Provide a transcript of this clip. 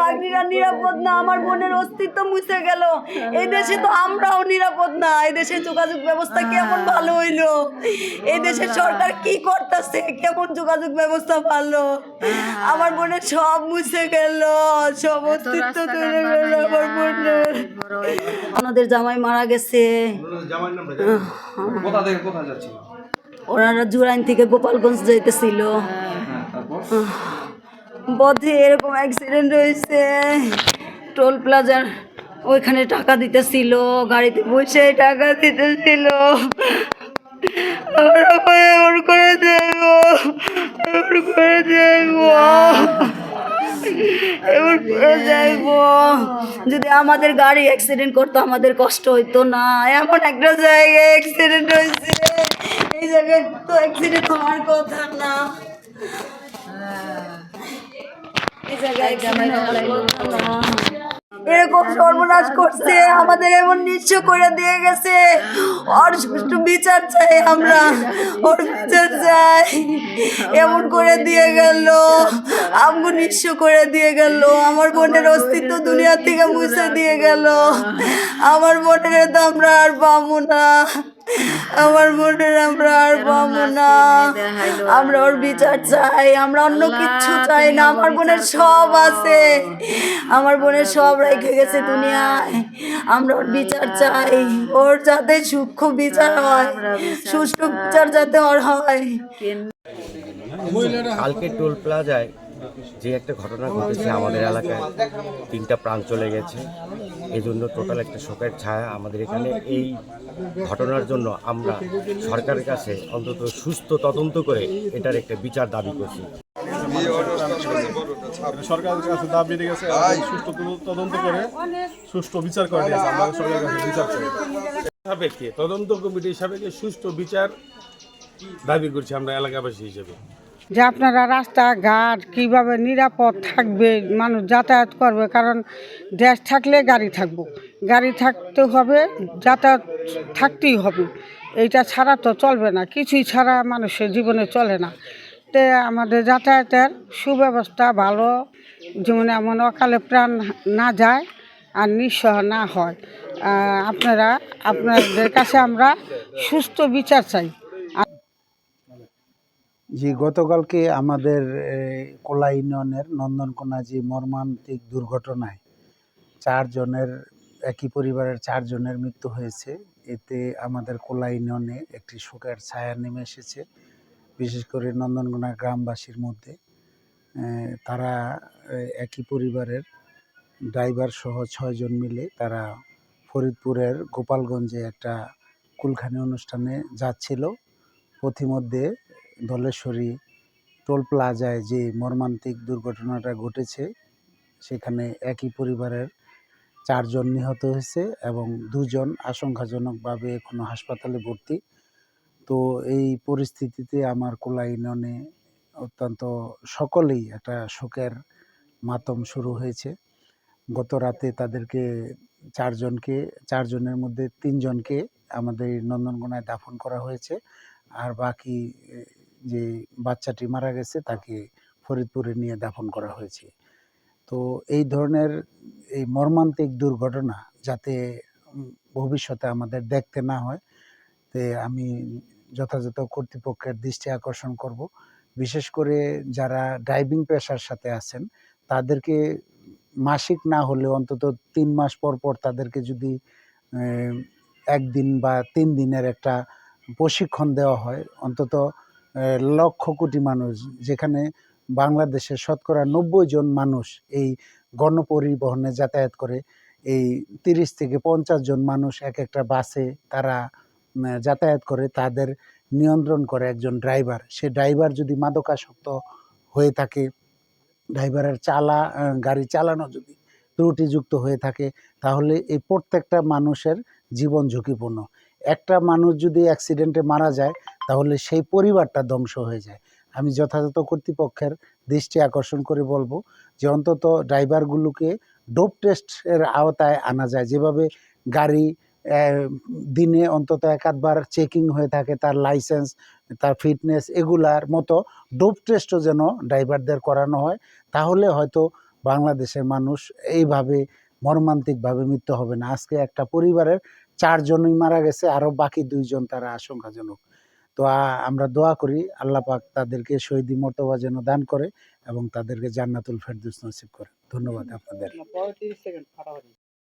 বাগনিরা নিরাপদ না আমার বোনের অস্তিত্ব মুছে গেল। এই দেশে তো আমরাও নিরাপদ না। এই দেশে যোগাযোগ ব্যবস্থা কেমন ভালো হইল? এই দেশের সরকার কি করতেছে? কেমন যোগাযোগ ব্যবস্থা ভালো আমার বোনের সব মুছে গেল সব অস্তিত্ব চলে গেল আমার বোনের। আমাদের জামাই মারা গেছে। কোথা থেকে কোথায় যাচ্ছিল? ওনারা জুরাইন থেকে গোপালগঞ্জ যাইতেছিল। হ্যাঁ তারপর? পথে এরকম অ্যাক্সিডেন্ট হয়েছে টোল প্লাজার ওইখানে টাকা দিতেছিল, গাড়িতে বসে টাকা দিতেছিল। এমন করে দেব এমন করে যদি আমাদের গাড়ি অ্যাক্সিডেন্ট করতো, আমাদের কষ্ট হইতো না। এমন একটা জায়গায় অ্যাক্সিডেন্ট হয়েছে। এই জায়গায় তো অ্যাক্সিডেন্ট হওয়ার কথা না এই জায়গায় accident হওয়ার কথা না। এরকম সর্বনাশ করছে, আমাদের এমন নিঃস্ব করে দিয়ে গেছে। ওর সুষ্ঠু বিচার চাই আমরা। ওর বিচার চাই। এমন করে দিয়ে গেল। আমগো নিঃস্ব করে দিয়ে গেল। আমার বোনের অস্তিত্ব দুনিয়া থেকে মুছে দিয়ে গেল। আমার বোনের তো আমরা আর পাবো না। আমার বোনের আমরা আর পাবো না। আমরা ওর বিচার চাই আমরা অন্য কিচ্ছু চাই না। আমার বোনের সব আছে। আমার বোনের সব রেখে গেছে দুনিয়ায়। আমরা ওর বিচার চাই। ওর যাতে সূক্ষ্ম বিচার হয় সুষ্ঠু বিচার যাতে ওর হয়। কালকে টোল প্লাজায় যে একটা ঘটনা ঘটেছে আমাদের এলাকায় তিনটা প্রাণ চলে গেছে। এই জন্য টোটাল একটা শোকের ছায়া আমাদের এখানে। এই ঘটনার জন্য আমরা সরকারের কাছে অন্তত সুস্থ তদন্ত করে এটার একটা বিচার দাবি করছি। সরকারের কাছে দাবি রেখে গেছে সুষ্ঠু তদন্ত করে সুষ্ঠু বিচার করে আমরা সরকারের কাছে বিচার চাই সাপেক্ষে তদন্ত কমিটি সাপেক্ষে সুষ্ঠু বিচার দাবি করছি আমরা এলাকাবাসী হিসেবে। যে আপনারা রাস্তাঘাট কীভাবে নিরাপদ থাকবে, মানুষ যাতায়াত করবে, কারণ দেশ থাকলে গাড়ি থাকব। গাড়ি থাকতে হবে, যাতায়াত থাকতেই হবে। এইটা ছাড়া তো চলবে না, কিছুই ছাড়া মানুষের জীবনে চলে না। তে আমাদের যাতায়াতের সুব্যবস্থা ভালো, যেমন এমন অকালে প্রাণ না যায় আর নিঃস্ব না হয়। আপনারা, আপনাদের কাছে আমরা সুস্থ বিচার চাই। জি গতকালকে আমাদের কোলা ইউনিয়নের নন্দনকোনা যে মর্মান্তিক দুর্ঘটনায় চারজনের, একই পরিবারের চারজনের মৃত্যু হয়েছে। এতে আমাদের কোলা ইউনিয়নে একটি শোকের ছায়া নেমে এসেছে, বিশেষ করে নন্দনকোনা গ্রামবাসীর মধ্যে। তারা একই পরিবারের ড্রাইভার সহ ছয়জন মিলে তারা ফরিদপুরের গোপালগঞ্জে একটা কুলখানি অনুষ্ঠানে যাচ্ছিল। পথিমধ্যে ধলেশ্বরী টোল প্লাজায় যে মর্মান্তিক দুর্ঘটনাটা ঘটেছে, সেখানে একই পরিবারের চারজন নিহত হয়েছে এবং দুজন আশঙ্কাজনকভাবে এখনও হাসপাতালে ভর্তি। তো এই পরিস্থিতিতে আমার কোলা ইউনিয়নে অত্যন্ত সকলেই একটা শোকের মাতম শুরু হয়েছে। গত রাতে তাদেরকে চারজনকে, চারজনের মধ্যে তিনজনকে আমাদের এই নন্দনকোনায় দাফন করা হয়েছে। আর বাকি যে বাচ্চাটি মারা গেছে তাকে ফরিদপুরে নিয়ে দাফন করা হয়েছে। তো এই ধরনের এই মর্মান্তিক দুর্ঘটনা যাতে ভবিষ্যতে আমাদের দেখতে না হয়, তে আমি যথাযথ কর্তৃপক্ষের দৃষ্টি আকর্ষণ করব। বিশেষ করে যারা ড্রাইভিং পেশার সাথে আছেন, তাদেরকে মাসিক না হলে অন্তত তিন মাস পর পর তাদেরকে যদি একদিন বা তিন দিনের একটা প্রশিক্ষণ দেওয়া হয়, অন্তত লক্ষ কোটি মানুষ, যেখানে বাংলাদেশের শতকরা নব্বই জন মানুষ এই গণপরিবহনে যাতায়াত করে। এই তিরিশ থেকে পঞ্চাশ জন মানুষ এক একটা বাসে তারা যাতায়াত করে, তাদের নিয়ন্ত্রণ করে একজন ড্রাইভার। সে ড্রাইভার যদি মাদকাসক্ত হয়ে থাকে, ড্রাইভারের চালা গাড়ি চালানো যদি ত্রুটিযুক্ত হয়ে থাকে, তাহলে এই প্রত্যেকটা মানুষের জীবন ঝুঁকিপূর্ণ। একটা মানুষ যদি অ্যাক্সিডেন্টে মারা যায়, তাহলে সেই পরিবারটা ধ্বংস হয়ে যায়। আমি যথাযথ কর্তৃপক্ষের দৃষ্টি আকর্ষণ করে বলব যে অন্তত ড্রাইভারগুলোকে ডোপ টেস্টের আওতায় আনা যায়। যেভাবে গাড়ি দিনে অন্তত এক আধবার চেকিং হয়ে থাকে, তার লাইসেন্স, তার ফিটনেস এগুলার মতো ডোপ টেস্টও যেন ড্রাইভারদের করানো হয়, তাহলে হয়তো বাংলাদেশের মানুষ এইভাবে মর্মান্তিকভাবে মৃত্যু হবে না। আজকে একটা পরিবারের চারজনই মারা গেছে আরও বাকি দুইজন তারা আশঙ্কাজনক। তো আমরা দোয়া করি, আল্লাহ পাক তাদেরকে শহীদি মর্তবা যেন দান করে এবং তাদেরকে জান্নাতুল ফেরদৌস নসিব করে। ধন্যবাদ আপনাদের।